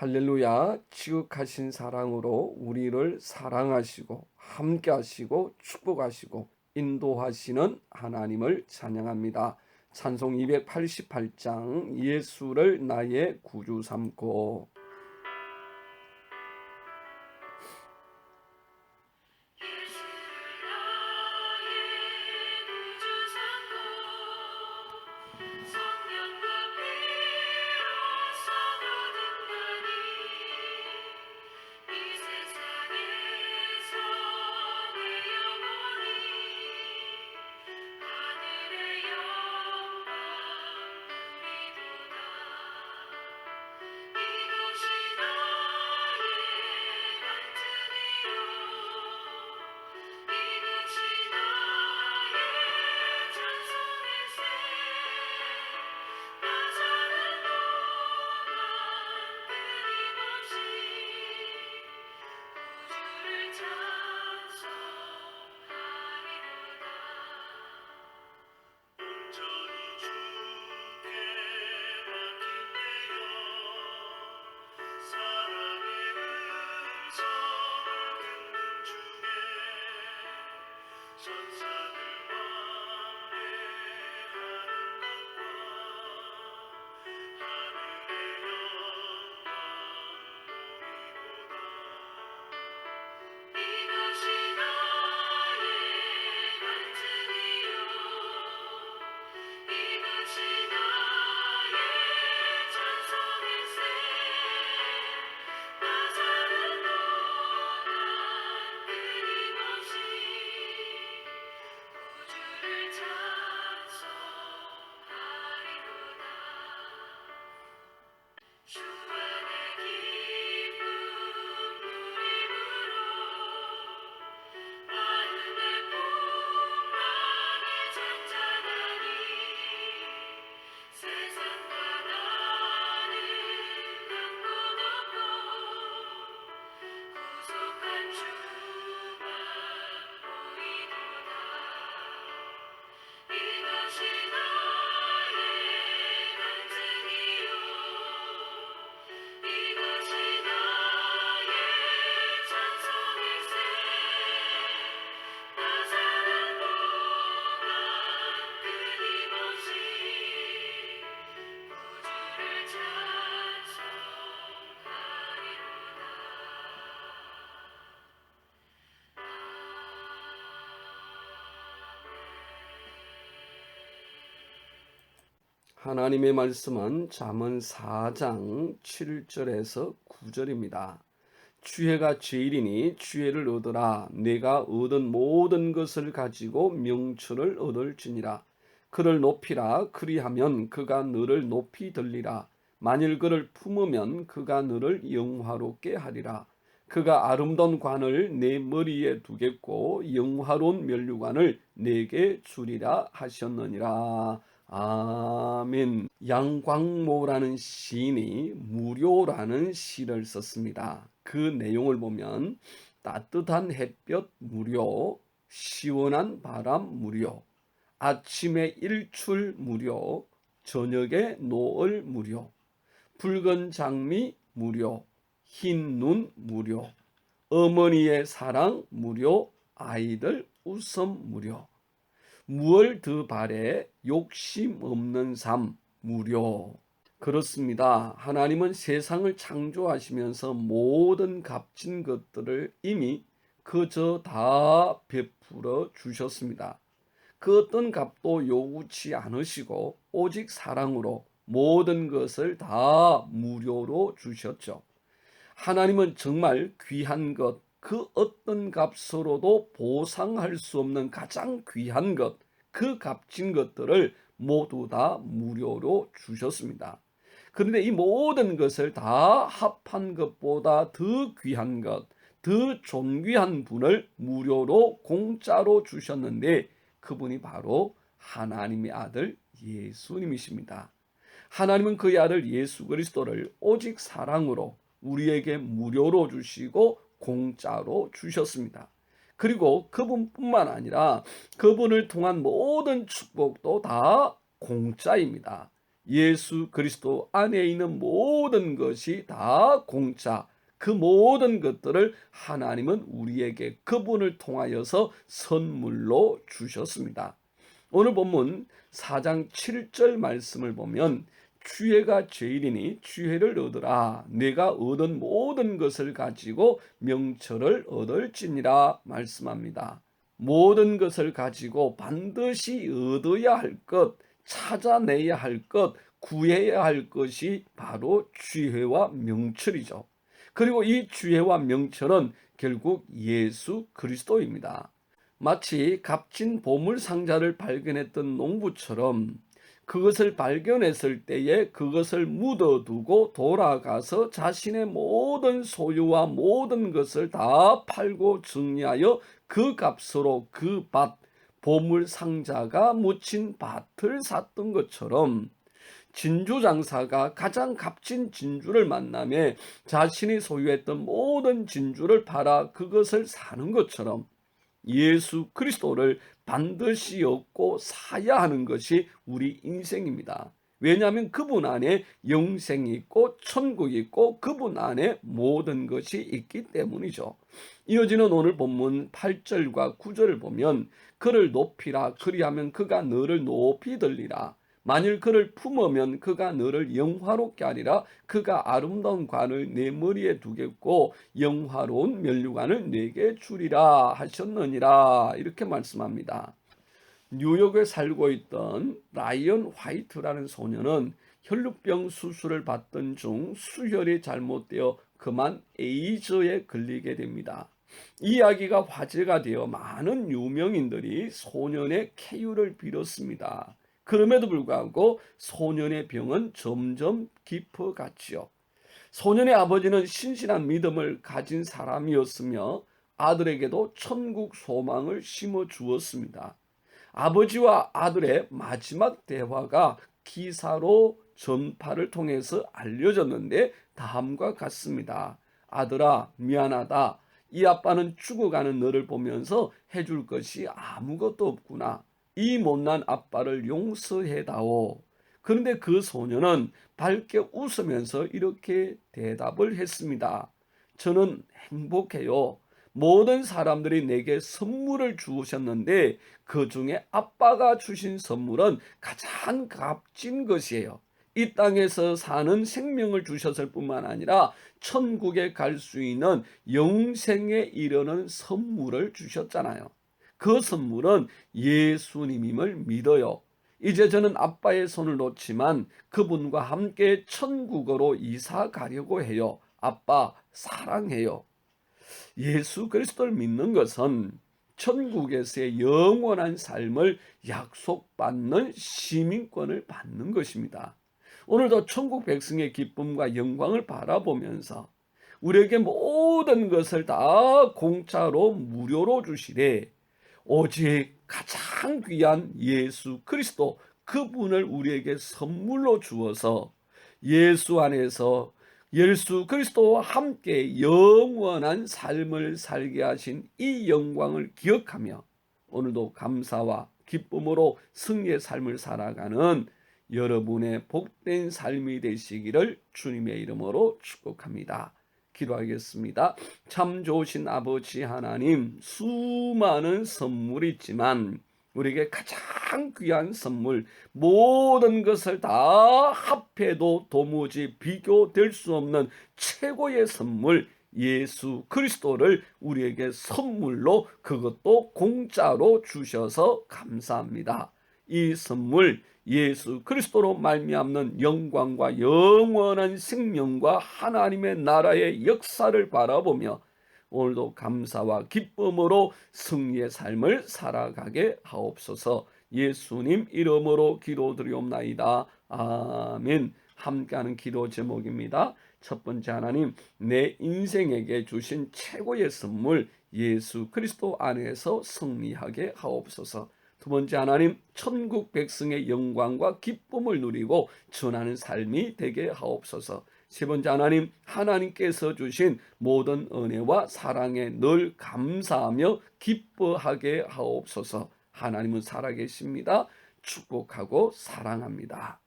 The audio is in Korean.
할렐루야, 지극하신 사랑으로 우리를 사랑하시고 함께 하시고 축복하시고 인도하시는 하나님을 찬양합니다. 찬송 288장 예수를 나의 구주 삼고 하나님의 말씀은 잠언 4장 7절에서 9절입니다. 주혜가 제일이니 주혜를 얻으라. 내가 얻은 모든 것을 가지고 명철을 얻을지니라. 그를 높이라. 그리하면 그가 너를 높이 들리라. 만일 그를 품으면 그가 너를 영화롭게 하리라. 그가 아름다운 관을 내 머리에 두겠고 영화로운 면류관을 내게 주리라 하셨느니라 아멘. 양광모라는 시인이 무료라는 시를 썼습니다. 그 내용을 보면 따뜻한 햇볕 무료, 시원한 바람 무료, 아침에 일출 무료, 저녁에 노을 무료, 붉은 장미 무료, 흰 눈 무료, 어머니의 사랑 무료, 아이들 웃음 무료. 무얼 더 바래 욕심 없는 삶 무료 그렇습니다. 하나님은 세상을 창조하시면서 모든 값진 것들을 이미 그저 다 베풀어 주셨습니다. 그 어떤 값도 요구치 않으시고 오직 사랑으로 모든 것을 다 무료로 주셨죠. 하나님은 정말 귀한 것, 그 어떤 값으로도 보상할 수 없는 가장 귀한 것, 그 값진 것들을 모두 다 무료로 주셨습니다. 그런데 이 모든 것을 다 합한 것보다 더 귀한 것, 더 존귀한 분을 무료로 공짜로 주셨는데 그분이 바로 하나님의 아들 예수님이십니다. 하나님은 그의 아들 예수 그리스도를 오직 사랑으로 우리에게 무료로 주시고 공짜로 주셨습니다. 그리고 그분뿐만 아니라 그분을 통한 모든 축복도 다 공짜입니다. 예수 그리스도 안에 있는 모든 것이 다 공짜. 그 모든 것들을 하나님은 우리에게 그분을 통하여서 선물로 주셨습니다. 오늘 본문 4장 7절 말씀을 보면 주애가 죄인이니 주애를 얻으라 내가 얻은 모든 것을 가지고 명철을 얻을지니라 말씀합니다. 모든 것을 가지고 반드시 얻어야 할 것, 찾아내야 할 것, 구해야 할 것이 바로 주애와 명철이죠. 그리고 이 주애와 명철은 결국 예수 그리스도입니다. 마치 값진 보물 상자를 발견했던 농부처럼 그것을 발견했을 때에 그것을 묻어두고 돌아가서 자신의 모든 소유와 모든 것을 다 팔고 정리하여 그 값으로 그 밭, 보물 상자가 묻힌 밭을 샀던 것처럼 진주 장사가 가장 값진 진주를 만남에 자신이 소유했던 모든 진주를 팔아 그것을 사는 것처럼 예수 그리스도를 반드시 얻고 사야 하는 것이 우리 인생입니다. 왜냐하면 그분 안에 영생이 있고 천국이 있고 그분 안에 모든 것이 있기 때문이죠. 이어지는 오늘 본문 8절과 9절을 보면 그를 높이라 그리하면 그가 너를 높이 들리라 만일 그를 품으면 그가 너를 영화롭게 하리라 그가 아름다운 관을 내 머리에 두겠고 영화로운 면류관을 내게 주리라 하셨느니라 이렇게 말씀합니다. 뉴욕에 살고 있던 라이언 화이트라는 소녀는 혈루병 수술을 받던 중 수혈이 잘못되어 그만 에이즈에 걸리게 됩니다. 이 이야기가 화제가 되어 많은 유명인들이 소년의 쾌유를 빌었습니다. 그럼에도 불구하고 소년의 병은 점점 깊어갔지요. 소년의 아버지는 신실한 믿음을 가진 사람이었으며 아들에게도 천국 소망을 심어 주었습니다. 아버지와 아들의 마지막 대화가 기사로 전파를 통해서 알려졌는데 다음과 같습니다. 아들아, 미안하다. 이 아빠는 죽어가는 너를 보면서 해줄 것이 아무것도 없구나. 이 못난 아빠를 용서해다오. 그런데 그 소녀는 밝게 웃으면서 이렇게 대답을 했습니다. 저는 행복해요. 모든 사람들이 내게 선물을 주셨는데 그 중에 아빠가 주신 선물은 가장 값진 것이에요. 이 땅에서 사는 생명을 주셨을 뿐만 아니라 천국에 갈 수 있는 영생에 이르는 선물을 주셨잖아요. 그 선물은 예수님임을 믿어요. 이제 저는 아빠의 손을 놓지만 그분과 함께 천국으로 이사 가려고 해요. 아빠 사랑해요. 예수 그리스도를 믿는 것은 천국에서의 영원한 삶을 약속받는 시민권을 받는 것입니다. 오늘도 천국 백성의 기쁨과 영광을 바라보면서 우리에게 모든 것을 다 공짜로 무료로 주시되 오직 가장 귀한 예수 그리스도 그분을 우리에게 선물로 주어서 예수 안에서 예수 그리스도와 함께 영원한 삶을 살게 하신 이 영광을 기억하며 오늘도 감사와 기쁨으로 승리의 삶을 살아가는 여러분의 복된 삶이 되시기를 주님의 이름으로 축복합니다. 기도하겠습니다. 참 좋으신 아버지 하나님, 수많은 선물이 있지만 우리에게 가장 귀한 선물, 모든 것을 다 합해도 도무지 비교될 수 없는 최고의 선물, 예수 그리스도를 우리에게 선물로 그것도 공짜로 주셔서 감사합니다. 이 선물 예수 그리스도로 말미암는 영광과 영원한 생명과 하나님의 나라의 역사를 바라보며 오늘도 감사와 기쁨으로 승리의 삶을 살아가게 하옵소서. 예수님 이름으로 기도드리옵나이다. 아멘. 함께하는 기도 제목입니다. 첫 번째 하나님 내 인생에게 주신 최고의 선물 예수 그리스도 안에서 승리하게 하옵소서. 두 번째 하나님 천국 백성의 영광과 기쁨을 누리고 전하는 삶이 되게 하옵소서. 세 번째 하나님 하나님께서 주신 모든 은혜와 사랑에 늘 감사하며 기뻐하게 하옵소서. 하나님은 살아계십니다. 축복하고 사랑합니다.